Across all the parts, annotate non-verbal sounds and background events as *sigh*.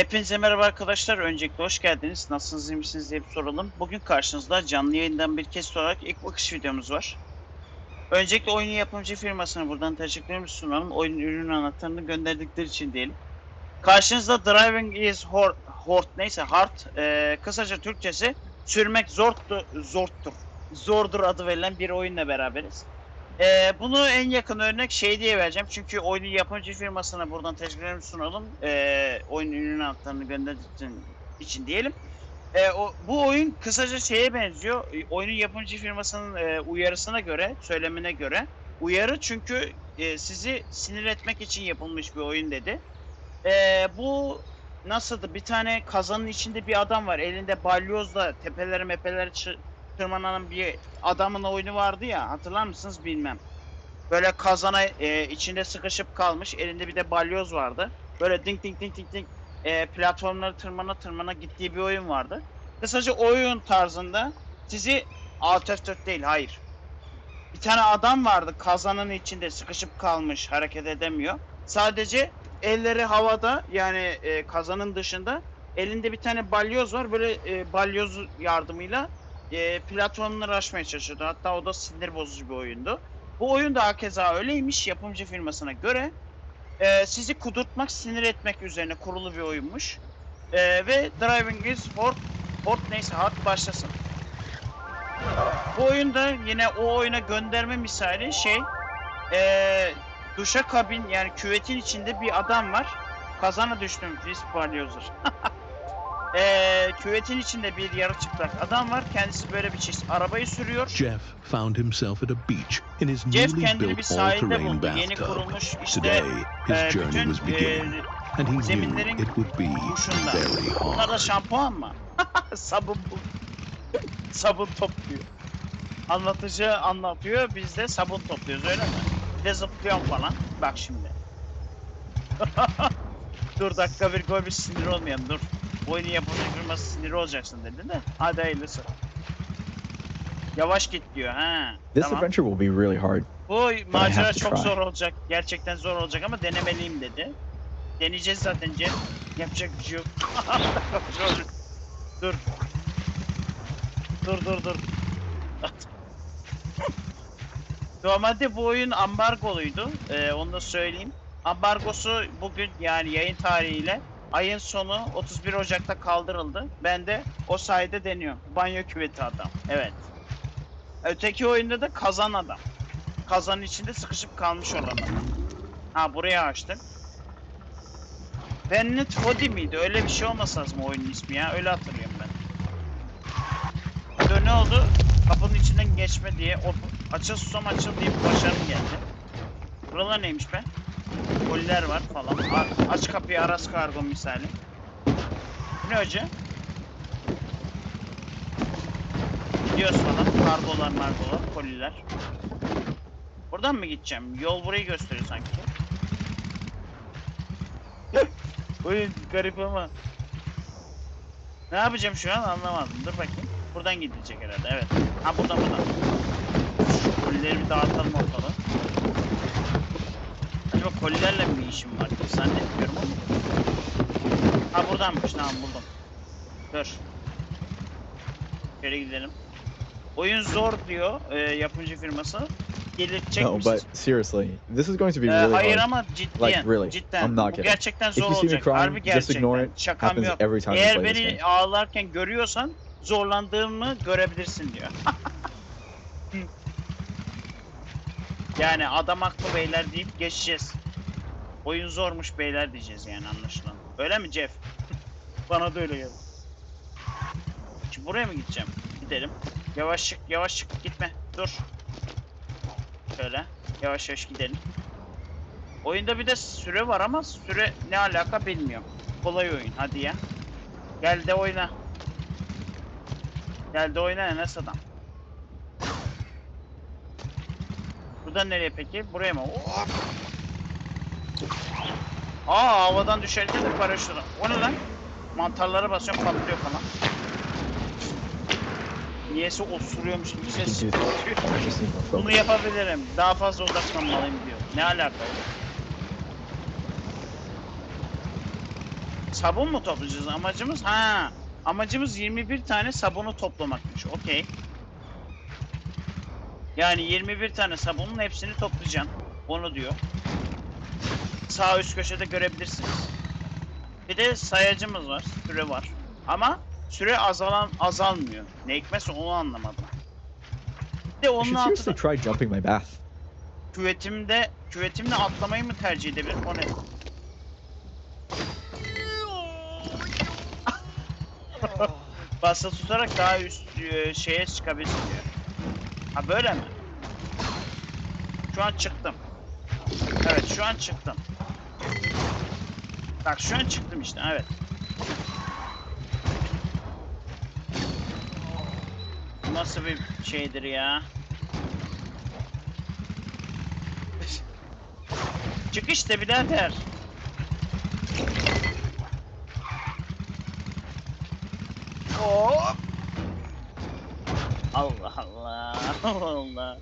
Hepinize merhaba arkadaşlar. Öncelikle hoş geldiniz. Nasılsınız, iyi misiniz diye bir soralım. Bugün karşınızda canlı yayından bir kesit olarak ilk bakış videomuz var. Öncelikle oyunun yapımcı firmasına buradan teşekkürlerimizi sunalım. Oyunun ürün anahtarını gönderdikleri için diyelim. Karşınızda Driving is hard, hard neyse hard, e, kısaca Türkçesi sürmek zordu, zordur. Zordur adı verilen bir oyunla beraberiz. Ee, bunu en yakın örnek şey diye vereceğim. Çünkü oyunun yapımcı firmasına buradan teşekkürlerimi sunalım. Ee, oyunun ürün anahtarını gönderdiğin için diyelim. Ee, o, bu oyun kısaca şeye benziyor. Ee, Oyunun yapımcı firmasının e, uyarısına göre, söylemine göre. Uyarı çünkü e, sizi sinir etmek için yapılmış bir oyun dedi. Ee, bu nasıldı? Bir tane kazanın içinde bir adam var. Elinde balyozla tepelere mepelere tırmanan bir adamın oyunu vardı ya hatırlar mısınız bilmem. Böyle kazana e, içinde sıkışıp kalmış elinde bir de balyoz vardı. Böyle ding ding ding ding ding e, platformları tırmana tırmana gittiği bir oyun vardı. Kısaca oyun tarzında sizi Alt F4 değil hayır. Bir tane adam vardı kazanın içinde sıkışıp kalmış hareket edemiyor. Sadece elleri havada yani e, kazanın dışında elinde bir tane balyoz var böyle e, balyoz yardımıyla e, platformları aşmaya çalışıyordu. Hatta o da sinir bozucu bir oyundu. Bu oyun da hakeza öyleymiş yapımcı firmasına göre. E, sizi kudurtmak, sinir etmek üzerine kurulu bir oyunmuş. E, ve Driving is Hard, Hard neyse hard başlasın. Bu oyunda yine o oyuna gönderme misali şey e, duşa kabin yani küvetin içinde bir adam var. Kazana düştüm Fist Balyozer. *laughs* Küvetin içinde bir yarı çıplak adam var. Kendisi böyle bir çeşit arabayı sürüyor. Jeff found himself at a beach in his Jeff newly built all-terrain bathtub. kurulmuş işte Today, his eee, journey bütün was beginning, eee, and he knew it would be duşunda. very Bunlar da hard. şampuan mı? *laughs* Sabun bu. sabun topluyor. Anlatıcı anlatıyor, biz de sabun topluyoruz öyle mi? Bir de zıplıyorum falan. Bak şimdi. *laughs* dur dakika bir gol bir sinir olmayalım dur. Oyunu yapımcı firması sinir olacaksın dedi de. Hadi hayırlısı. Yavaş git diyor ha. This Tamam. adventure will be really hard. Bu macera çok try. zor olacak. Gerçekten zor olacak ama denemeliyim dedi. Deneyeceğiz zaten Cem. Yapacak bir şey yok. *laughs* dur. Dur dur dur. *laughs* Normalde bu oyun ambargoluydu. Ee, onu da söyleyeyim. Ambargosu bugün yani yayın tarihiyle ayın sonu 31 Ocak'ta kaldırıldı. Ben de o sayede deniyorum. Banyo küveti adam. Evet. Öteki oyunda da kazan adam. Kazanın içinde sıkışıp kalmış olan adam. Ha buraya açtık. Bennett Foddy miydi? Öyle bir şey olmasa lazım oyunun ismi ya. Öyle hatırlıyorum ben. Dur ne oldu? Kapının içinden geçme diye. Açıl susam açıl diye başarım geldi. Buralar neymiş be? Koliler var falan. Aç kapıyı Aras kargo misali. Ne hoca? Gidiyoruz falan. Kargolar margolar, koliler. Buradan mı gideceğim? Yol burayı gösteriyor sanki. *laughs* Oyun garip ama. Ne yapacağım şu an anlamadım. Dur bakayım. Buradan gidecek herhalde. Evet. Ha buradan buradan. Şu dağıtalım ortalığı. Kolilerle mi bir işim var? Zannetmiyorum ama. Ha buradanmış. Tamam buldum. Dur. Şöyle gidelim. Oyun zor diyor e, yapımcı firması. Gelirtecek No, but seriously, this is going to be Ee, really hayır hard. ama ciddiyen, really, cidden. I'm not Bu kidding. gerçekten If zor you see me olacak. crying, Harbi just ignore gerçekten. it. Şakam Happens yok. every time you Eğer play this beni game. ağlarken görüyorsan zorlandığımı görebilirsin diyor. *laughs* yani adam haklı beyler deyip geçeceğiz. Oyun zormuş beyler diyeceğiz yani anlaşılan. Öyle mi Jeff? *laughs* Bana da öyle geldi. Şimdi buraya mı gideceğim? Gidelim. Yavaş çık, gitme. Dur. Şöyle. Yavaş yavaş gidelim. Oyunda bir de süre var ama süre ne alaka bilmiyorum. Kolay oyun hadi ya. Gel de oyna. Gel de oyna Enes adam. Buradan nereye peki? Buraya mı? Hop! Aa havadan düşerken de paraşüt. O ne lan? Mantarlara basıyorum patlıyor falan. Niyeyse osuruyormuş gibi ses. Bunu yapabilirim. Daha fazla odaklanmalıyım diyor. Ne alaka? Sabun mu toplayacağız? Amacımız ha. Amacımız 21 tane sabunu toplamakmış. Okey. Yani 21 tane sabunun hepsini toplayacaksın. Onu diyor. Sağ üst köşede görebilirsiniz. Bir de sayacımız var. Süre var. Ama süre azalan azalmıyor. Ne hikmetse onu anlamadım. Bir de onun altında try jumping my bath. küvetimde küvetimle atlamayı mı tercih edebilirim? O ne? *laughs* Basa tutarak daha üst e, şeye çıkabilirsin diyor. Ha böyle mi? Şu an çıktım. Evet şu an çıktım. Bak şu an çıktım işte evet. Nasıl bir şeydir ya? *laughs* Çık işte birader. Hop. Allah. Allah *laughs* Allah.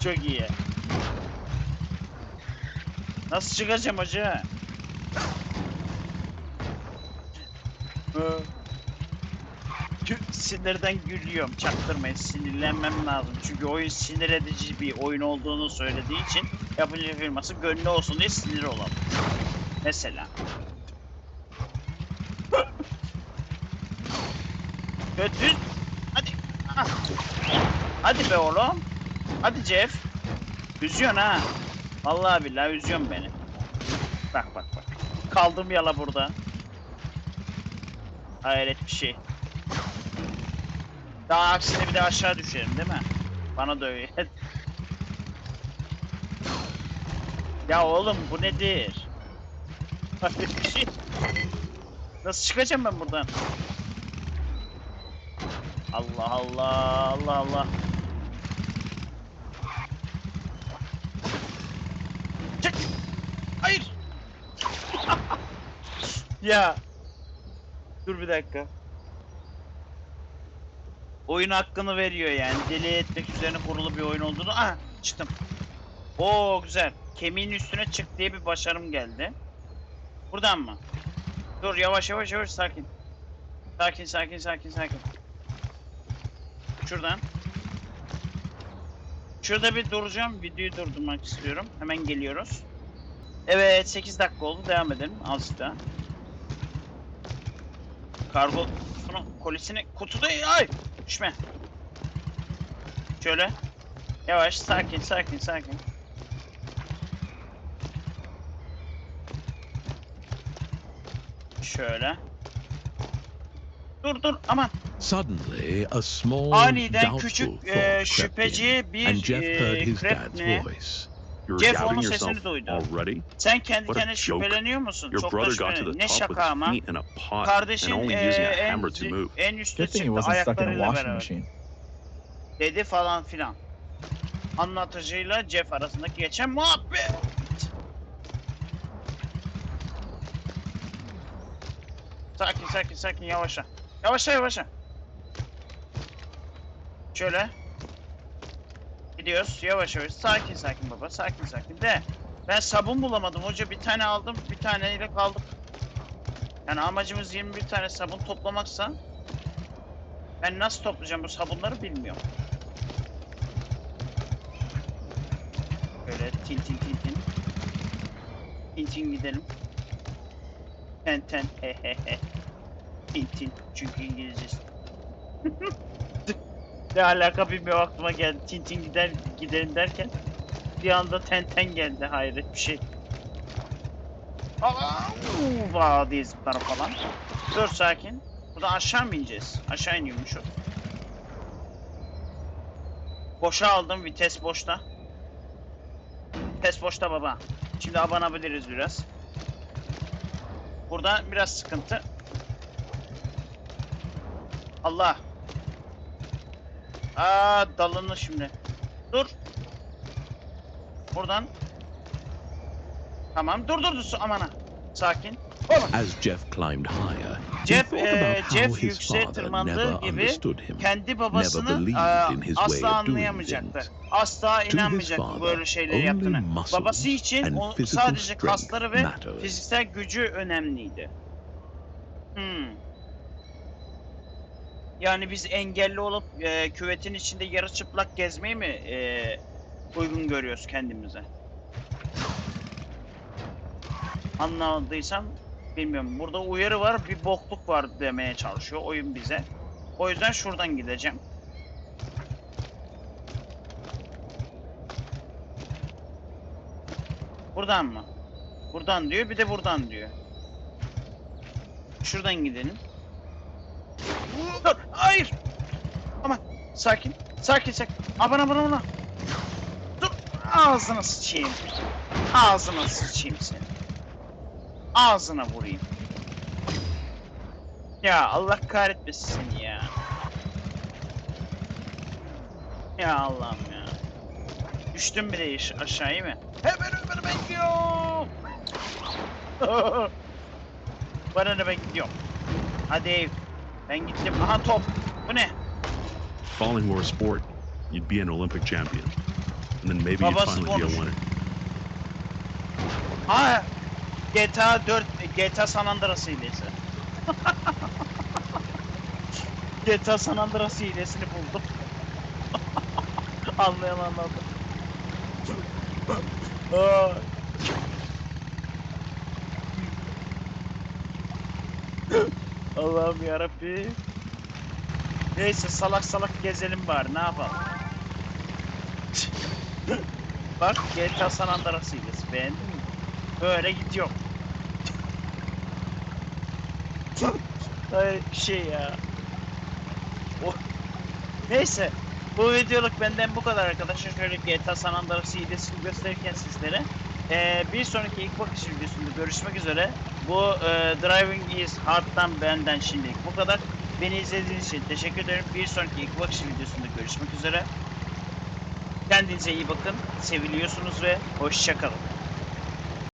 Çok iyi. Nasıl çıkacağım hoca? Gü- Sinirden gülüyorum. Çaktırmayın. Sinirlenmem lazım. Çünkü oyun sinir edici bir oyun olduğunu söylediği için yapıcı firması gönlü olsun diye sinir olalım. Mesela. Götür. Hadi. Ah. Hadi be oğlum. Hadi Jeff. Üzüyorsun ha. Vallahi billahi üzüyorsun beni. Bak bak bak. Kaldım yala burada. Hayret bir şey. Daha aksine bir de aşağı düşerim değil mi? Bana da öyle. *laughs* ya oğlum bu nedir? Hayret bir şey. Nasıl çıkacağım ben buradan? Allah Allah Allah Allah. Çık. Hayır. Ya. Dur bir dakika. Oyun hakkını veriyor yani. Deli etmek üzerine kurulu bir oyun olduğunu. Ah çıktım. Oo güzel. Kemiğin üstüne çık diye bir başarım geldi. Buradan mı? Dur yavaş yavaş yavaş sakin. Sakin sakin sakin sakin. Şuradan. Şurada bir duracağım. Videoyu durdurmak istiyorum. Hemen geliyoruz. Evet 8 dakika oldu. Devam edelim. Azıcık daha. Kargo kutusunu, kolisini kutuda ay düşme. Şöyle. Yavaş sakin sakin sakin. Şöyle. Dur dur aman. Suddenly, a small, Aniden küçük e, şüpheci bir and Jeff heard e, his krep dad's ne? voice. You're Jeff onun sesini duydu. already? Sen kendi What a kendine joke. şüpheleniyor musun? Your Çok da brother got to şüpheleniyorum. the Ne top şaka with ama. feet in a pot and Kardeşin only e, using a en, hammer to move. en üstte Good thing he çıktı wasn't stuck in a ayaklarıyla washing beraber. machine. Dedi falan filan. Anlatıcıyla Jeff arasındaki geçen muhabbet. Sakin sakin sakin yavaşla. Yavaşla yavaşla. Şöyle. Gidiyoruz yavaş yavaş. Sakin sakin baba sakin sakin de. Ben sabun bulamadım hoca bir tane aldım bir taneyle kaldık. Yani amacımız 21 tane sabun toplamaksa ben nasıl toplayacağım bu sabunları bilmiyorum. Böyle tin tin tin tin. Tin tin gidelim. Ten ten he he he. Tin tin çünkü İngilizcesi. *laughs* ne alaka bilmiyorum aklıma geldi. Tin tin gider gidelim derken bir anda ten ten geldi hayret bir şey. Aa, diye zıplar falan. Dur sakin. Buradan aşağı mı ineceğiz? Aşağı iniyormuşuz. Boşa aldım vites boşta. Vites boşta baba. Şimdi abanabiliriz biraz. Burada biraz sıkıntı. Allah. Aa dalını şimdi. Dur. Buradan. Tamam dur dur dur amana. Sakin. As Jeff climbed higher, Jeff, he thought about how Jeff his father never understood him. kendi babasını believed eee, in his way of doing anlayamayacaktı. things. Asla inanmayacaktı father, böyle şeyleri only yaptığını. muscles Babası için and o physical sadece kasları ve fiziksel gücü önemliydi. Hmm. Yani biz engelli olup eee, küvetin içinde yarı çıplak gezmeyi mi eee, uygun görüyoruz kendimize? Anladıysam bilmiyorum. Burada uyarı var, bir bokluk var demeye çalışıyor oyun bize. O yüzden şuradan gideceğim. Buradan mı? Buradan diyor, bir de buradan diyor. Şuradan gidelim. Dur, hayır. Aman, sakin, sakin, sakin. Aman aman aman. Dur, ağzına sıçayım. Ağzına sıçayım seni. Ağzına vurayım. Ya Allah kahretmesin seni ya. Ya Allah'ım ya. Düştüm bile aşağıya mı? Hemen hemen ben gidiyorum. *laughs* Bana ne ben gidiyorum. Hadi. Ben gittim. Aha top. Bu ne? falling were a sport, you'd be an Olympic champion. And then maybe you'd Babası finally be a konuş. winner. Ha GTA 4 GTA San Andreas hilesi. *laughs* GTA San Andreas hilesini buldum. *laughs* Anlayan anladı. *laughs* Ay. Allah'ım yarabbim. Neyse salak salak gezelim bari ne yapalım. *laughs* Bak GTA San Andreas hilesi beğendin mi? Böyle gidiyor. *laughs* Ay şey ya. O... Neyse. Bu videoluk benden bu kadar arkadaşlar. Şöyle GTA San Andreas hilesini gösterirken sizlere. Ee, bir sonraki ilk bakış videosunda görüşmek üzere. Bu e, Driving is Hard'dan benden şimdilik bu kadar. Beni izlediğiniz için teşekkür ederim. Bir sonraki ilk bakış videosunda görüşmek üzere. Kendinize iyi bakın. Seviliyorsunuz ve hoşçakalın.